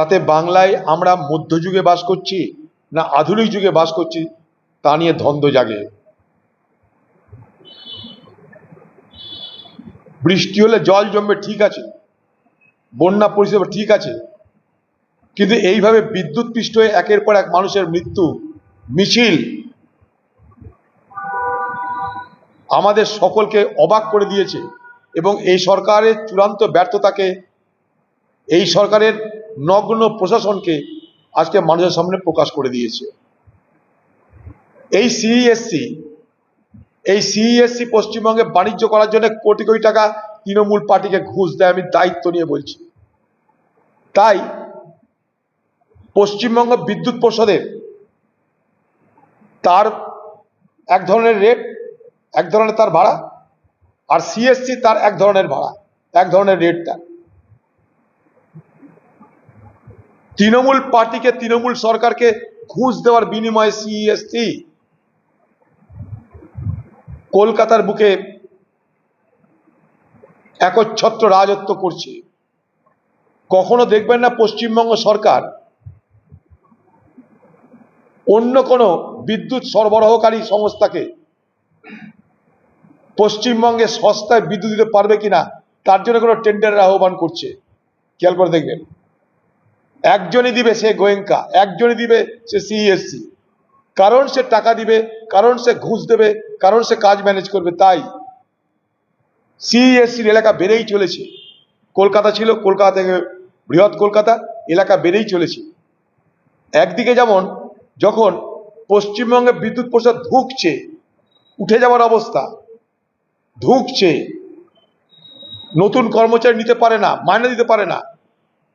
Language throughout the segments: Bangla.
তাতে বাংলায় আমরা মধ্যযুগে বাস করছি না আধুনিক যুগে বাস করছি, তা নিয়ে দ্বন্দ্ব জাগে। বৃষ্টি হলে জল জমবে, ঠিক আছে। বন্যা পরিষেবা ঠিক আছে। কিন্তু এইভাবে বিদ্যুৎ পৃষ্ঠ হয়ে একের পর এক মানুষের মৃত্যু, মিছিল, আমাদের সকলকে অবাক করে দিয়েছে। এবং এই সরকারের চূড়ান্ত ব্যর্থতাকে, এই সরকারের নগ্ন প্রশাসনকে আজকে মানুষের সামনে প্রকাশ করে দিয়েছে। এই সিইএসসি এই সিইএসসি পশ্চিমবঙ্গে বাণিজ্য করার জন্য কোটি কোটি টাকা তৃণমূল পার্টিকে ঘুষ দেয়, আমি দায়িত্ব নিয়ে বলছি। তাই পশ্চিমবঙ্গ বিদ্যুৎ পর্ষদের তার এক ধরনের রেট, এক ধরনের তার ভাড়া, আর সিএসসি তার এক ধরনের ভাড়া, এক ধরনের রেট তার তৃণমূল পার্টিকে, তৃণমূল সরকারকে ঘুষ দেওয়ার বিনিময়ে সিএসসি কলকাতার বুকে একচ্ছত্র রাজত্ব করছে। কখনো দেখবেন না পশ্চিমবঙ্গ সরকার অন্য কোনো বিদ্যুৎ সরবরাহকারী সংস্থাকে পশ্চিমবঙ্গে সস্তায় বিদ্যুৎ দিতে পারবে কিনা, তার জন্য কোনো টেন্ডারের আহ্বান করছে। খেয়াল করে দেখবেন। একজনই দিবে সে গোয়েঙ্কা, একজনই দিবে সে সিইএসসি কারণ সে টাকা দিবে, কারণ সে ঘুষ দেবে, কারণ সে কাজ ম্যানেজ করবে, তাই সিইএসসির এলাকা বেড়েই চলেছে। কলকাতা ছিল, কলকাতা থেকে বৃহৎ কলকাতা, এলাকা বেড়েই চলেছে। একদিকে যেমন, যখন পশ্চিমবঙ্গে বিদ্যুৎ প্রসাদ ধুকছে, উঠে যাওয়ার অবস্থা, ধুকছে, নতুন কর্মচারী নিতে পারে না, মাইনে দিতে পারে না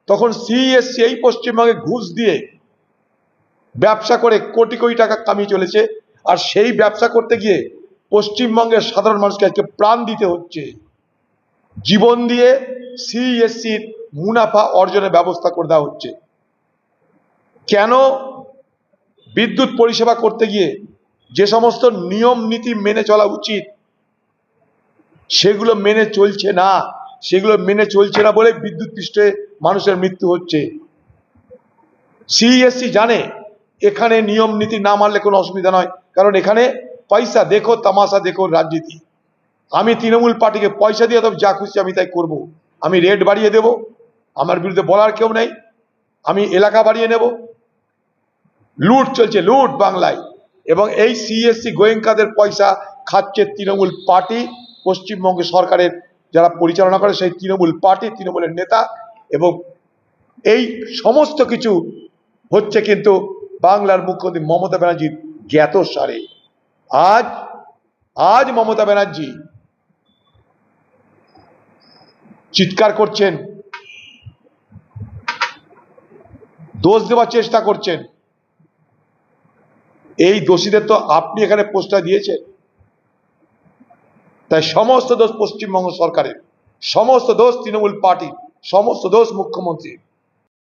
তখন সিএসসি এই পশ্চিমবঙ্গে ঘুষ দিয়ে ব্যবসা করে কোটি কোটি টাকা কামিয়ে চলেছে। আর সেই ব্যবসা করতে গিয়ে পশ্চিমবঙ্গের সাধারণ মানুষকে আজকে প্রাণ দিতে হচ্ছে। জীবন দিয়ে সিএসসির মুনাফা অর্জনের ব্যবস্থা করে দেওয়া হচ্ছে। কেন বিদ্যুৎ পরিষেবা করতে গিয়ে যে সমস্ত নিয়ম নীতি মেনে চলা উচিত, সেগুলো মেনে চলছে না, সেগুলো মেনে চলছে না বলে বিদ্যুৎ পৃষ্ঠে মানুষের মৃত্যু হচ্ছে। সিএসসি জানে, এখানে নিয়ম নীতি না মানলে কোনো অসুবিধা নয়। কারণ এখানে পয়সা দেখো, তামাশা দেখো রাজনীতি। আমি তৃণমূল পার্টিকে পয়সা দিয়ে তবে যা খুশি আমি তাই করব। আমি রেট বাড়িয়ে দেব, আমার বিরুদ্ধে বলার কেউ নেই। আমি এলাকা বাড়িয়ে নেব। লুট চলছে, লুট বাংলায়। এবং এই সিএসসি গোয়েঙ্কাদের পয়সা খাচ্ছে তৃণমূল পার্টি, পশ্চিমবঙ্গ সরকারের যারা পরিচালনা করে, সেই তৃণমূল পার্টি, তৃণমূলের নেতা এবং এই সমস্ত কিছু হচ্ছে কিন্তু বাংলার মুখ্যমন্ত্রী মমতা ব্যানার্জির জ্ঞাত সারে। আজ আজ মমতা ব্যানার্জি চিৎকার করছেন, দোষ দেওয়ার চেষ্টা করছেন। এই দোষীদের তো আপনি এখানে পোস্টার দিয়েছেন। তাই সমস্ত দোষ পশ্চিমবঙ্গ সরকারের, সমস্ত দোষ তৃণমূল পার্টি সমস্ত দোষ মুখ্যমন্ত্রীর।